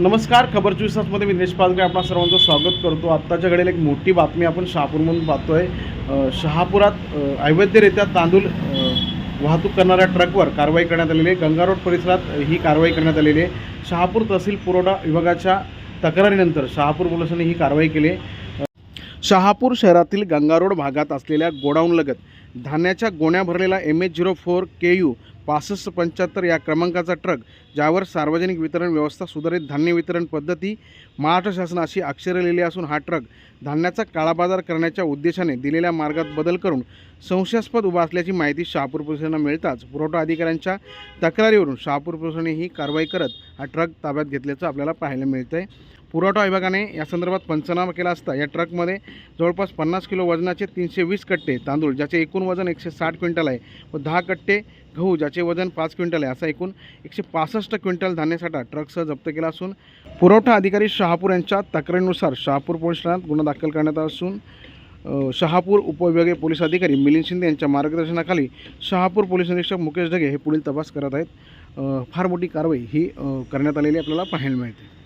नमस्कार खबर चोवीस तासमध्ये मी दिनेश आपण आपणा सर्वांचं स्वागत करतो. आत्ताच्या घडीला एक मोठी बातमी आपण शहापूरमधून पाहतो आहे शहापुरात अवैधरित्या तांदूळ वाहतूक करणाऱ्या ट्रकवर कारवाई करण्यात आलेली आहे. गंगारोड परिसरात ही कारवाई करण्यात आलेली आहे. शहापूर तहसील पुरवठा विभागाच्या तक्रारीनंतर शहापूर पोलिसांनी ही कारवाई केली आहे. शहापूर शहरातील गंगारोड भागात असलेल्या गोडाऊनलगत धान्याच्या गोण्या भरलेला M H zero four K U पासष्ट पंच्याहत्तर या क्रमांकाचा ट्रक ज्यावर सार्वजनिक वितरण व्यवस्था सुधारित धान्य वितरण पद्धती महाराष्ट्र शासनाशी अक्षरे लिहिली असून हा ट्रक धान्याचा काळाबाजार करण्याच्या उद्देशाने दिलेल्या मार्गात बदल करून संशयास्पद उभा असल्याची माहिती शहापूर पोलिसांना मिळताच पुरवठा अधिकाऱ्यांच्या तक्रारीवरून शहापूर पोलिसांनी ही कारवाई करत हा ट्रक ताब्यात घेतल्याचं आपल्याला पाहायला मिळतं आहे पुरवठा विभागाने या संदर्भात पंचनामा केला असता या ट्रकमध्ये जवळपास पन्नास किलो वजनाचे तीनशे वीस कट्टे तांदूळ ज्याचे एकूण वजन एकशे साठ क्विंटल आहे. व दहा कट्टे गहू ज्याचे वजन पाच क्विंटल आहे असा एकूण एकशे पासष्ट क्विंटल धान्यसाठा ट्रकसह जप्त केला असून पुरवठा अधिकारी शहापूर यांच्या तक्रारीनुसार शहापूर पोलीस ठाण्यात गुन्हा दाखल करण्यात आला असून शहापूर उपविभागीय पोलीस अधिकारी मिलिंद शिंदे यांच्या मार्गदर्शनाखाली शहापूर पोलीस निरीक्षक मुकेश ढगे हे पुढील तपास करत आहेत. फार मोठी कारवाई ही करण्यात आलेली आपल्याला पाहायला मिळते.